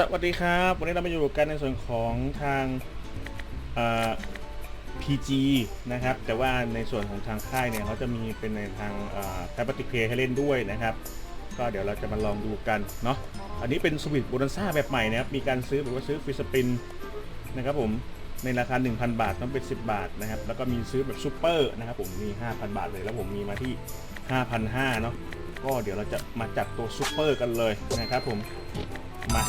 สวัสดีครับ วันนี้เรามาอยู่กันในส่วนของทาง PG นะครับ แต่ว่าในส่วนของทางค่ายเนี่ยเขาจะมีเป็นในทางแท็บติเพย์ให้เล่นด้วยนะครับ ก็เดี๋ยวเราจะมาลองดูกันเนาะอันนี้เป็นสวิตโบนันซ่าแบบใหม่นะครับ มีการซื้อแบบว่าซื้อฟรีสปินนะครับผมในราคา 1,000 บาทต้องเป็น 10 บาทนะครับ แล้วก็มีซื้อแบบซูเปอร์นะครับผมมี 5,000 บาทเลยแล้วผมมีมาที่ 5,500เนาะก็เดี๋ยวเราจะมาจัดตัวซูเปอร์กันเลยนะครับผม มา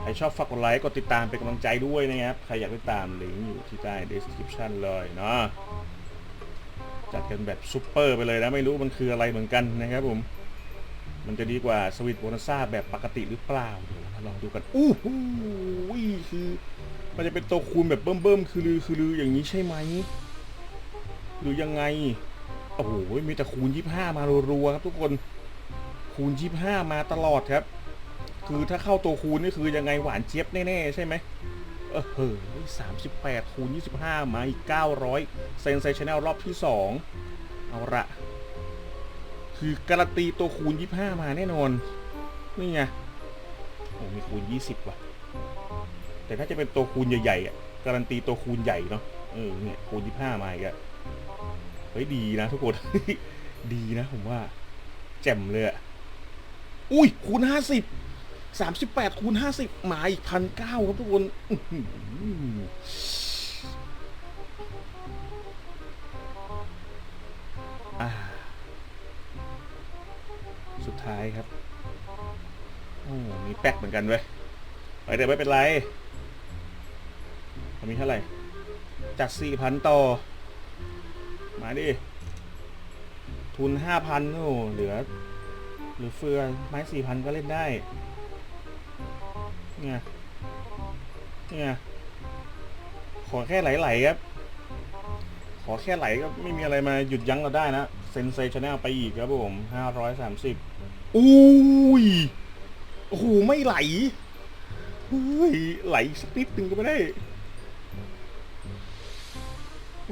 ใครชอบฝากกดไลค์กดติดตามเป็นกำลังใจด้วยนะครับ ใครอยากติดตามลิงก์อยู่ที่ใต้ description เลยเนาะจัดกันแบบซุปเปอร์ไปเลยนะไม่รู้มันคืออะไรเหมือนกันนะครับผม มันจะดีกว่าสวิตโบนัสซ่าแบบปกติหรือเปล่าเดี๋ยวเรามาลองดูกันอู้หูยคือมันจะเป็นตัวคูณแบบเบิ่มๆคือลือคือลืออย่างนี้ใช่ไหมหรือยังไงโอ้โหมีแต่คูณ 25 มารัวๆครับทุกคนคูณ 25 มาตลอดครับ คือถ้าเข้าตัวคูณนี่คือยังไงหวานเจี๊ยบแน่ๆใช่ไหมเออเฮ้ยสามสิบแปดคูณยี่สิบห้ามาอีกเก้าร้อยเซนเซชันแนลรอบที่สองเอาละคือการันตีตัวคูณยี่ห้ามาแน่นอน นี่ไงโอ้มีคูณยี่สิบว่ะ แต่น่าจะเป็นตัวคูณใหญ่ๆอะการันตีตัวคูณใหญ่เนาะเออเนี่ยคูณยี่ห้ามาอีกอะเฮ้ยดีนะทุกคน ดีนะผมว่า แจ่มเลยอะอุ้ยคูณห้าสิบ สามสิบแปดคูณห้าสิบหมายอีกพันเก้าครับทุกคนสุดท้ายครับ โอ้มีแป๊กเหมือนกันเว้ยแต่ไม่เป็นไรมีเท่าไหร่ จากสี่พันต่อ มาดิ ทุนห้าพันโอ้เหลือ หรือเฟือไม้สี่พันก็เล่นได้ เนี่ยเนี่ยขอแค่ไหลๆครับ ขอแค่ไหลก็ไม่มีอะไรมาหยุดยั้งเราได้นะเซนเซชันแนลไปอีกครับผมห้าร้อยสามสิบอุ้ยโอ้โหไม่ไหลเฮ้ยไหลสักนิดหนึ่งก็ไม่ได้โอ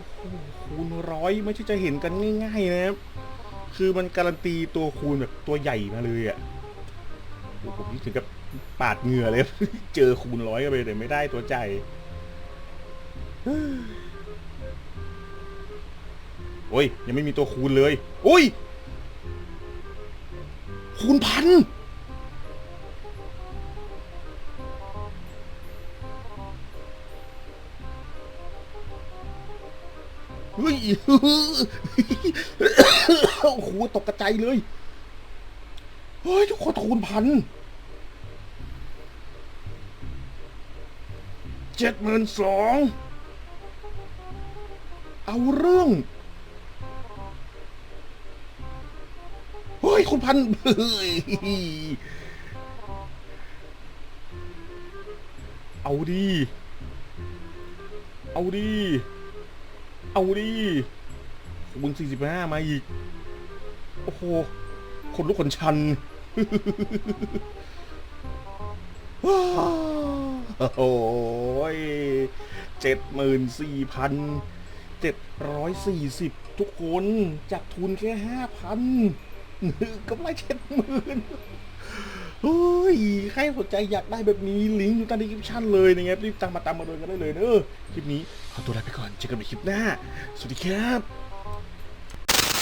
คูณร้อยไม่ใช่จะเห็นกันง่ายๆนะครับ คือมันการันตีตัวคูณแบบตัวใหญ่มาเลยอะ่ะโอ้ผมนี่ถึงกับ ปาดเหงื่อเลย เจอคูณร้อยก็ไปแต่ไม่ได้ตัวใจ โอ้ย ยังไม่มีตัวคูณเลย โอ้ย คูณพันเฮ้ยโอ้โหตกกระจายเลย เฮ้ย ทุกคนคูณพัน เจ็ดหมื่นสองเอาเรื่องเฮ้ย คุณพันเฮ้ยเอาดี เอาดี เอาดิคูณ45มาอีก โอ้โห คนลุกคนชัน โอ้ยเจ็ดหมื่นสี่พันเจ็ดร้อยสี่สิบทุกคนจากทุนแค่ห้าพันกำไรเจ็ดหมื่นเฮ้ย ใครสนใจอยากได้แบบนี้ลิงก์อยู่ใต้ดีคริปชั่นเลยนะครับรีบตามมาตามมาโดยกันได้เลยเนอะคลิปนี้ขอตัวลาไปก่อนเจอกันใหม่คลิปหน้า สวัสดีครับ